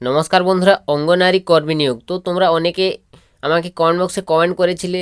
নমস্কার বন্ধুরা অঙ্গনারী কর্মী নিয়োগ। তো তোমরা অনেকে আমাকে কমেন্ট বক্সে কমেন্ট করেছিলে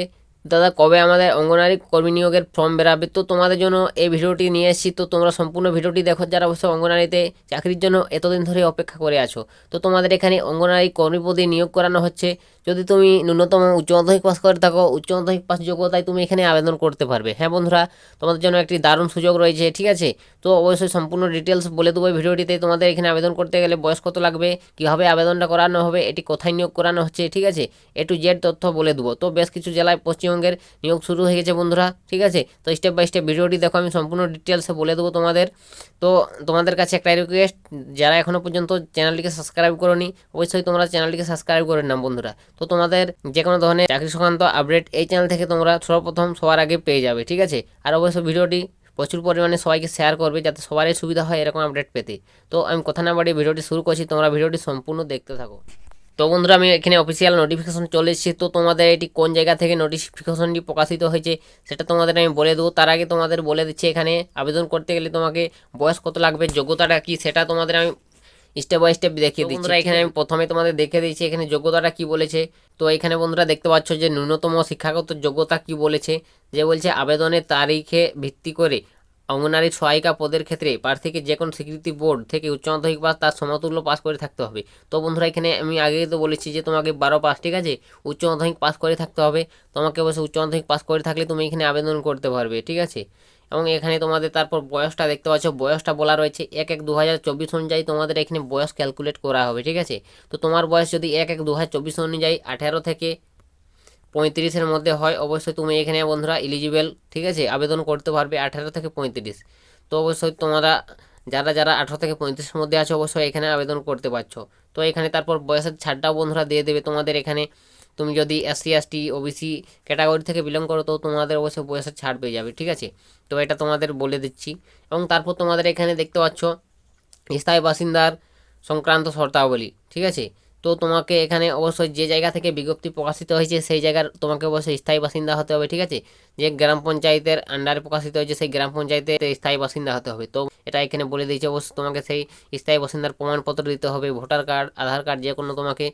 দাদা, কবে আমাদের অঙ্গনারী কর্মী নিয়োগের ফর্ম বেরাবে? তো তোমাদের জন্য এই ভিডিওটি নিয়ে এসেছি। তো তোমরা সম্পূর্ণ ভিডিওটি দেখো। যারা অবশ্য অঙ্গনারীতে চাকরির জন্য এতদিন ধরে অপেক্ষা করে আছো, তো তোমাদের এখানে অঙ্গনারী কর্মী পদে নিয়োগ করানো হচ্ছে। যদি তুমি ন্যূনতম উচ্চ মাধ্যমিক পাস করে থাকো, উচ্চ মাধ্যমিক পাস যোগ্যতায় তুমি এখানে আবেদন করতে পারবে। হ্যাঁ বন্ধুরা, তোমাদের জন্য একটি দারুণ সুযোগ রয়েছে, ঠিক আছে? তো অবশ্যই সম্পূর্ণ ডিটেলস বলে দেবো ভিডিওটিতে। তোমাদের এখানে আবেদন করতে গেলে বয়স কত লাগবে, কীভাবে আবেদনটা করানো হবে, এটি কোথায় নিয়োগ করানো হচ্ছে, ঠিক আছে? এ টু জেড তথ্য বলে দেবো। তো বেশ কিছু জেলায় পশ্চিমবঙ্গের নিয়োগ শুরু হয়ে গেছে বন্ধুরা, ঠিক আছে? তো স্টেপ বাই স্টেপ ভিডিওটি দেখো, আমি সম্পূর্ণ ডিটেলসে বলে দেবো তোমাদের। তো তোমাদের কাছে একটা রিকোয়েস্ট যারা এখনও পর্যন্ত চ্যানেলটিকে সাবস্ক্রাইব করোনি, অবশ্যই তোমরা চ্যানেলটিকে সাবস্ক্রাইব করে নাও বন্ধুরা। তো তোমাদের যে কোনো ধরনের চাকরি সংক্রান্ত আপডেট এই চ্যানেল থেকে তোমরা সর্বপ্রথম সবার আগে পেয়ে যাবে, ঠিক আছে? আর অবশ্যই ভিডিওটি প্রচুর পরিমাণে সবাইকে শেয়ার করবে, যাতে সবারই সুবিধা হয় এরকম আপডেট পেতে। তো আমি কথা না বাড়িয়ে ভিডিওটি শুরু করছি, তোমরা ভিডিওটি সম্পূর্ণ দেখতে থাকো। তো বন্ধুরা আমি এখানে অফিসিয়াল নোটিফিকেশন চলে এসেছি। তো তোমাদের এটি কোন জায়গা থেকে নোটিফিকেশনটি প্রকাশিত হয়েছে সেটা তোমাদের আমি বলে দেবো। তার আগে তোমাদের বলে দিচ্ছি এখানে আবেদন করতে গেলে তোমাকে বয়স কত লাগবে যোগ্যতাটা কি সেটা তোমাদের আমি স্টেপ বাই স্টেপ দেখিয়ে দিচ্ছি বন্ধুরা এখানে আমি প্রথমে তোমাদের দেখে দিয়েছি এখানে যোগ্যতাটা কি বলেছে। তো এখানে বন্ধুরা দেখতে পাচ্ছ যে ন্যূনতম শিক্ষাগত যোগ্যতা কি বলেছে। যে বলছে আবেদনের তারিখে ভিত্তি করে অঙ্গনারী সহায়িকা পদের ক্ষেত্রে প্রার্থীকে যে কোনো স্বীকৃতি বোর্ড থেকে উচ্চ মাধ্যমিক পাস তার সমতুল্য পাস করে থাকতে হবে। তো বন্ধুরা, এখানে আমি আগেই তো বলেছি যে তোমাকে বারো পাস, ঠিক আছে? উচ্চ মাধ্যমিক পাস করে থাকতে হবে। তোমাকে অবশ্যই উচ্চ মাধ্যমিক পাস করে থাকলে তুমি এখানে আবেদন করতে পারবে, ঠিক আছে? এবং এখানে তোমাদের তারপর বয়সটা দেখতে পাচ্ছ, বয়সটা বলা রয়েছে এক এক দু হাজার চব্বিশ অনুযায়ী তোমাদের এখানে বয়স ক্যালকুলেট করা হবে, ঠিক আছে? তো তোমার বয়স যদি এক এক দু হাজার চব্বিশ অনুযায়ী আঠেরো থেকে পঁয়ত্রিশের মধ্যে হয়, অবশ্যই তুমি এখানে বন্ধুরা এলিজিবেল ঠিক আছে, আবেদন করতে পারবে আঠেরো থেকে পঁয়ত্রিশ। তো অবশ্যই তোমরা যারা যারা আঠেরো থেকে পঁয়ত্রিশের মধ্যে আছো, অবশ্যই এখানে আবেদন করতে পারছ। তো এখানে তারপর বয়সের ছাড়টাও বন্ধুরা দিয়ে দেবে তোমাদের এখানে। তুমি যদি এসসি, এসটি, ওবিসি ক্যাটাগরি থেকে বিলং করো, তো তোমাদের অবশ্যই বয়সের ছাড় পেয়ে যাবে, ঠিক আছে? তো এটা তোমাদের বলে দিচ্ছি। এবং তারপর তোমাদের এখানে দেখতে পাচ্ছ, স্থায়ী বাসিন্দার সংক্রান্ত শর্তাবলী, ঠিক আছে? তো তোমাকে এখানে অবশ্যই যে জায়গা থেকে বিজ্ঞপ্তি প্রকাশিত হয়েছে, সেই জায়গার তোমাকে অবশ্যই স্থায়ী বাসিন্দা হতে হবে, ঠিক আছে? যে গ্রাম পঞ্চায়েতের আন্ডারে প্রকাশিত হয়েছে, সেই গ্রাম পঞ্চায়েতের স্থায়ী বাসিন্দা হতে হবে। তো এটা এখানে বলে দিয়েছে অবশ্যই তোমাকে সেই স্থায়ী বাসিন্দার প্রমাণপত্র দিতে হবে, ভোটার কার্ড, আধার কার্ড, যে কোনো তোমাকে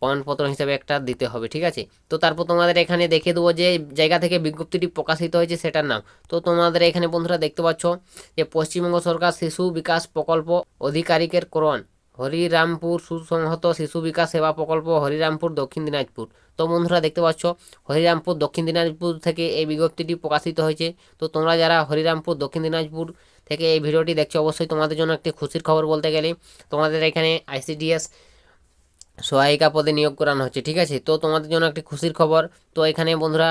প্রমাণপত্র হিসেবে একটা দিতে হবে, ঠিক আছে? তো তারপর তোমাদের এখানে দেখে দেবো যে জায়গা থেকে বিজ্ঞপ্তিটি প্রকাশিত হয়েছে, সেটার নাম। তো তোমাদের এখানে বন্ধুরা দেখতে পাচ্ছ যে পশ্চিমবঙ্গ সরকার শিশু বিকাশ প্রকল্প আধিকারিকের করণ হরিরামপুর সুসংহত শিশু বিকাশ সেবা প্রকল্প হরিরামপুর দক্ষিণ দিনাজপুর। তো বন্ধুরা, দেখতে পাচ্ছ, হরিরামপুর দক্ষিণ দিনাজপুর থেকে এই বিজ্ঞপ্তিটি প্রকাশিত হয়েছে। তো তোমরা যারা হরিরামপুর দক্ষিণ দিনাজপুর থেকে এই ভিডিওটি দেখছ, অবশ্যই তোমাদের জন্য একটি খুশির খবর বলতে গেলে তোমাদের এখানে আইসিডিএস সহায়িকা পদে নিয়োগ করানো হচ্ছে, ঠিক আছে? তো তোমাদের জন্য একটি খুশির খবর। তো এখানে বন্ধুরা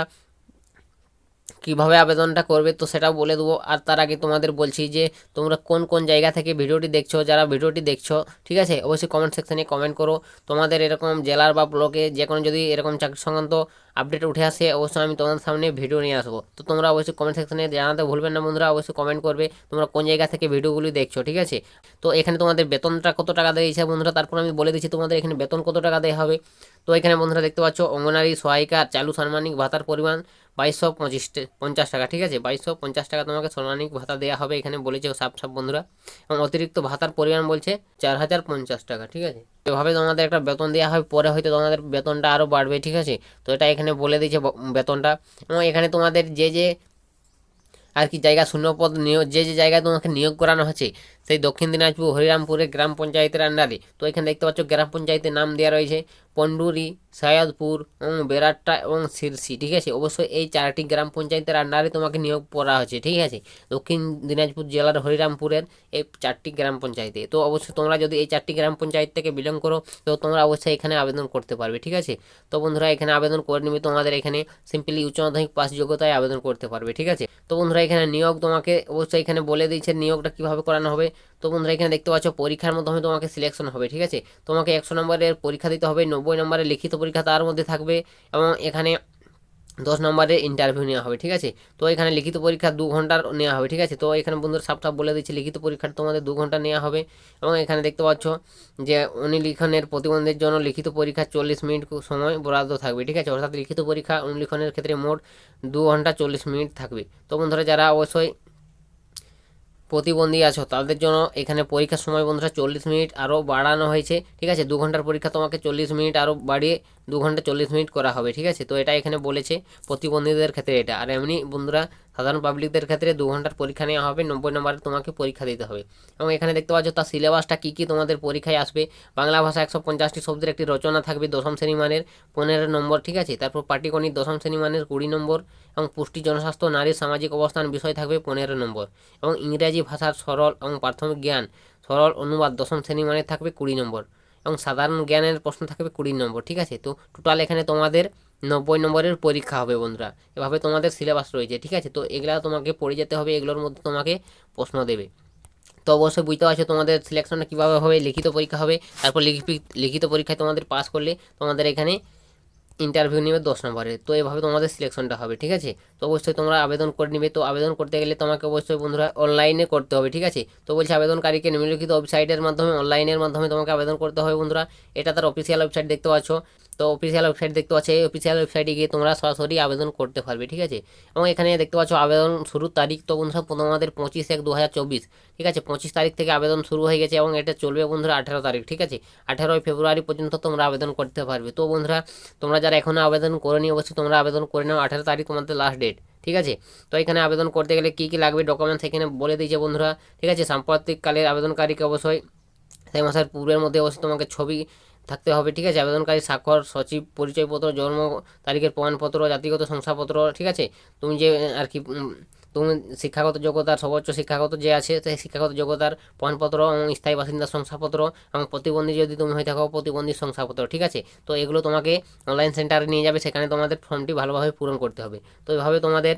কীভাবে আবেদনটা করবে তো সেটাও বলে দেবো। আর তার আগে তোমাদের বলছি যে, তোমরা কোন কোন জায়গা থেকে ভিডিওটি দেখছ, যারা ভিডিওটি দেখছ, ঠিক আছে? অবশ্যই কমেন্ট সেকশানে কমেন্ট করো। তোমাদের এরকম জেলার বা ব্লকে যে কোনো যদি এরকম চাকরি সংক্রান্ত আপডেট উঠে আসে, অবশ্যই আমি তোমাদের সামনে ভিডিও নিয়ে আসব। তো তোমরা অবশ্যই কমেন্ট সেকশানে জানাতে ভুলবেন না বন্ধুরা, অবশ্যই কমেন্ট করবে, তোমরা কোন জায়গা থেকে ভিডিওগুলি দেখছ, ঠিক আছে? তো এখানে তোমাদের বেতনটা কত টাকা দিয়েছে বন্ধুরা? তারপর আমি বলে দিচ্ছি তোমাদের এখানে বেতন কত টাকা দেওয়া হবে। তো এখানে বন্ধুরা দেখতে পাচ্ছ, অঙ্গনারী সহায়িকা চালু সাম্মানিক ভাতার পরিমাণ বাইশশো পঁচিশ পঞ্চাশ টাকা, ঠিক আছে? বাইশশো পঞ্চাশ টাকা তোমাকে সম্মানিক ভাতা দেওয়া হবে এখানে বলেছে সাপ সাপ বন্ধুরা। এবং অতিরিক্ত ভাতার পরিমাণ বলছে চার হাজার পঞ্চাশ টাকা, ঠিক আছে? এভাবে তোমাদের একটা বেতন দেওয়া হবে পরে হয়তো তোমাদের বেতনটা আরও বাড়বে, ঠিক আছে? তো এটা এখানে বলে দিয়েছে বেতনটা। এবং এখানে তোমাদের যে যে আর কি জায়গা শূন্যপদ নিয়োগ যে যে জায়গায় তোমাকে নিয়োগ করানো হচ্ছে সেই দক্ষিণ দিনাজপুর হরিরামপুরে গ্রাম পঞ্চায়েতের আন্ডারে। তো এখানে দেখতে পাচ্ছ গ্রাম পঞ্চায়েতের নাম দেওয়া রয়েছে পন্ডুরি সৈয়দপুর এবং বেরাট্টা এবং শিরসি ঠিক আছে? অবশ্যই এই চারটি গ্রাম পঞ্চায়েতের আন্ডারে তোমাকে নিয়োগ করা হচ্ছে ঠিক আছে? দক্ষিণ দিনাজপুর জেলার হরিরামপুরের এই চারটি গ্রাম পঞ্চায়েতে। তো অবশ্যই তোমরা যদি এই চারটি গ্রাম পঞ্চায়েত থেকে বিলং করো, তো তোমরা অবশ্যই এখানে আবেদন করতে পারবে, ঠিক আছে? তো বন্ধুরা, এখানে আবেদন করে নিবে তোমাদের এখানে সিম্পলি উচ্চ মাধ্যমিক পাস যোগ্যতায় আবেদন করতে পারবে, ঠিক আছে? তো বন্ধুরা, এখানে নিয়োগ তোমাকে অবশ্যই এখানে বলে দিয়েছে নিয়োগটা কীভাবে করানো হবে। তো বন্ধুরা, এখানে দেখতে পাচ্ছ, পরীক্ষার মাধ্যমে তোমাকে সিলেকশন হবে, ঠিক আছে? তোমাকে একশো নম্বরের পরীক্ষা দিতে হবে, নব্বই নম্বরের লিখিত পরীক্ষা তার মধ্যে থাকবে এবং এখানে দশ নম্বরের ইন্টারভিউ নেওয়া হবে, ঠিক আছে? তো এখানে লিখিত পরীক্ষা দু ঘণ্টার নেওয়া হবে, ঠিক আছে? তো এখানে বন্ধুরা সাপ সাপ বলে দিচ্ছি, লিখিত পরীক্ষার তোমাদের দু ঘণ্টা নেওয়া হবে এবং এখানে দেখতে পাচ্ছ যে অনুলিখনের প্রতিবন্ধের জন্য লিখিত পরীক্ষা চল্লিশ মিনিট সময় বরাদ্দ থাকবে, ঠিক আছে? অর্থাৎ লিখিত পরীক্ষা অনুলিখনের ক্ষেত্রে মোট দু ঘণ্টা চল্লিশ মিনিট থাকবে। তো বন্ধুরা, যারা অবশ্যই প্রতিবন্ধী আছো, তাদের জন্য এখানে পরীক্ষার সময় বন্ধুরা চল্লিশ মিনিট আরও বাড়ানো হয়েছে। ঠিক আছে, দু ঘণ্টার পরীক্ষা তোমাকে চল্লিশ মিনিট আরও বাড়িয়ে দু ঘণ্টা চল্লিশ মিনিট করা হবে, ঠিক আছে? তো এটা এখানে বলেছে প্রতিবন্ধীদের ক্ষেত্রে এটা। আর এমনি বন্ধুরা, সাধারণ পাবলিকদের ক্ষেত্রে দু ঘণ্টার পরীক্ষা নেওয়া হবে, নব্বই নম্বরে তোমাকে পরীক্ষা দিতে হবে। এবং এখানে দেখতে পাচ্ছ তার সিলেবাসটা কী কী তোমাদের পরীক্ষায় আসবে। বাংলা ভাষা একশো পঞ্চাশটি শব্দের একটি রচনা থাকবে দশম শ্রেণি মানের পনেরো নম্বর, ঠিক আছে? তারপর পাটিগণিত দশম শ্রেণি মানের কুড়ি নম্বর এবং পুষ্টি, জনস্বাস্থ্য নারীর সামাজিক অবস্থান বিষয় থাকবে পনেরো নম্বর। এবং ইংরেজি ভাষার সরল এবং প্রাথমিক জ্ঞান সরল অনুবাদ দশম শ্রেণি মানের থাকবে কুড়ি নম্বর। এবং সাধারণ জ্ঞানের প্রশ্ন থাকবে কুড়ি নম্বর, ঠিক আছে? তো টোটাল এখানে তোমাদের নব্বই নম্বরের পরীক্ষা হবে বন্ধুরা। এভাবে তোমাদের সিলেবাস রয়েছে, ঠিক আছে? তো এগুলা তোমাকে পড়ে যেতে হবে, এগুলোর মধ্যে তোমাকে প্রশ্ন দেবে। তো অবশ্যই বুঝতে পারছ তোমাদের সিলেকশনটা কীভাবে হবে, লিখিত পরীক্ষা হবে, তারপর লিখি- লিখিত পরীক্ষায় তোমাদের পাস করলে তোমাদের এখানে ইন্টারভিউ নেবে দশ নম্বরে। তো এভাবে তোমাদের সিলেকশনটা হবে, ঠিক আছে? তো অবশ্যই তোমরা আবেদন করে নিবে। তো আবেদন করতে গেলে তোমাকে অবশ্যই বন্ধুরা অনলাইনে করতে হবে, ঠিক আছে? তো বলছি আবেদনকারীকে নিম্নলিখিত ওয়েবসাইটের মাধ্যমে অনলাইনের মাধ্যমে তোমাকে আবেদন করতে হবে বন্ধুরা। এটা তার অফিসিয়াল ওয়েবসাইট দেখতে পাচ্ছ। তো অফিসিয়াল ওয়েবসাইট দেখতে পাচ্ছ, এই অফিসিয়াল ওয়েবসাইটে গিয়ে তোমরা সরাসরি আবেদন করতে পারবে, ঠিক আছে? এবং এখানে দেখতে পাচ্ছ, আবেদন শুরুর তারিখ তো বন্ধুরা তোমাদের পঁচিশ এক দু ঠিক আছে? পঁচিশ তারিখ থেকে আবেদন শুরু হয়ে গেছে এবং এটা চলবে বন্ধুরা আঠেরো তারিখ, ঠিক আছে? আঠেরোই ফেব্রুয়ারি পর্যন্ত তোমরা আবেদন করতে পারবে। তো বন্ধুরা, তোমরা যারা এখনও আবেদন করনি অবশ্যই তোমরা আবেদন করে নাও, আঠেরো তারিখ তোমাদের লাস্ট ডেট ঠিক আছে? তো এখানে আবেদন করতে গেলে কী কী লাগবে ডকুমেন্টস এখানে বলে দিয়েছে বন্ধুরা, ঠিক আছে? সাম্প্রতিককালের আবেদনকারীকে অবশ্যই, সেই মাসের পূর্বের মধ্যে অবশ্যই তোমাকে ছবি থাকতে হবে, ঠিক আছে? আবেদনকারী স্বাক্ষর, সচিব, পরিচয়পত্র, জন্ম তারিখের প্রমাণপত্র, জাতিগত শংসাপত্র, ঠিক আছে? তুমি যে, আর কি তুমি শিক্ষাগত যোগ্যতার সর্বোচ্চ শিক্ষাগত যে আছে, সেই শিক্ষাগত যোগ্যতার প্রমাণপত্র এবং স্থায়ী বাসিন্দার শংসাপত্র এবং প্রতিবন্ধী যদি তুমি হয়ে থাকো, প্রতিবন্ধী শংসাপত্র, ঠিক আছে? তো এগুলো তোমাকে অনলাইন সেন্টারে নিয়ে যাবে, সেখানে তোমাদের ফর্মটি ভালোভাবে পূরণ করতে হবে। তো এভাবে তোমাদের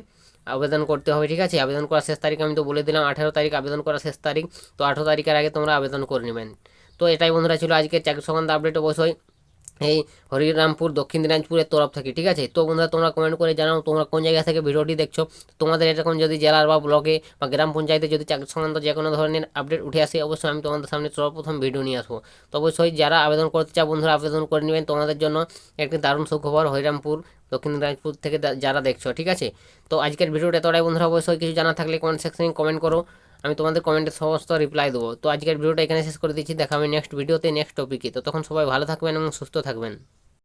আবেদন করতে হবে, ঠিক আছে? আবেদন করার শেষ তারিখ আমি তো বলে দিলাম, আঠেরো তারিখ আবেদন করার শেষ তারিখ। তো আঠেরো তারিখের আগে তোমরা আবেদন করে নেবেন। তো এটাই বন্ধুরা ছিল আজকের চাকরি সংক্রান্ত আপডেট অবশ্যই এই হরিরামপুর, দক্ষিণ দিনাজপুরের তরফ থেকে, ঠিক আছে? তো বন্ধুরা, তোমরা কমেন্ট করে জানাও তোমরা কোন জায়গা থেকে ভিডিওটি দেখছ। তোমাদের এরকম যদি জেলার বা ব্লকে বা গ্রাম পঞ্চায়েতে যদি চাকরি সংক্রান্ত যে কোনো ধরনের আপডেট উঠে আসে, অবশ্যই আমি তোমাদের সামনে সর্বপ্রথম ভিডিও নিয়ে আসব। তো অবশ্যই যারা আবেদন করতে চাও বন্ধুরা, আবেদন করে নেবেন তোমাদের জন্য একটি দারুণ সুখবর, হরিরামপুর, দক্ষিণ দিনাজপুর থেকে যারা দেখছ, ঠিক আছে? তো আজকের ভিডিওটা এতটাই বন্ধুরা, অবশ্যই কিছু জানা থাকলে কমেন্ট সেকশনে কমেন্ট করো। আমি তোমাদের কমেন্টে সমস্ত রিপ্লাই দেবো। তো আজকের ভিডিওটা এখানে শেষ করে দিচ্ছি। দেখা নেক্সট ভিডিওতে নেক্সট টপিকে তো তখন সবাই ভালো থাকবেন এবং সুস্থ থাকবেন।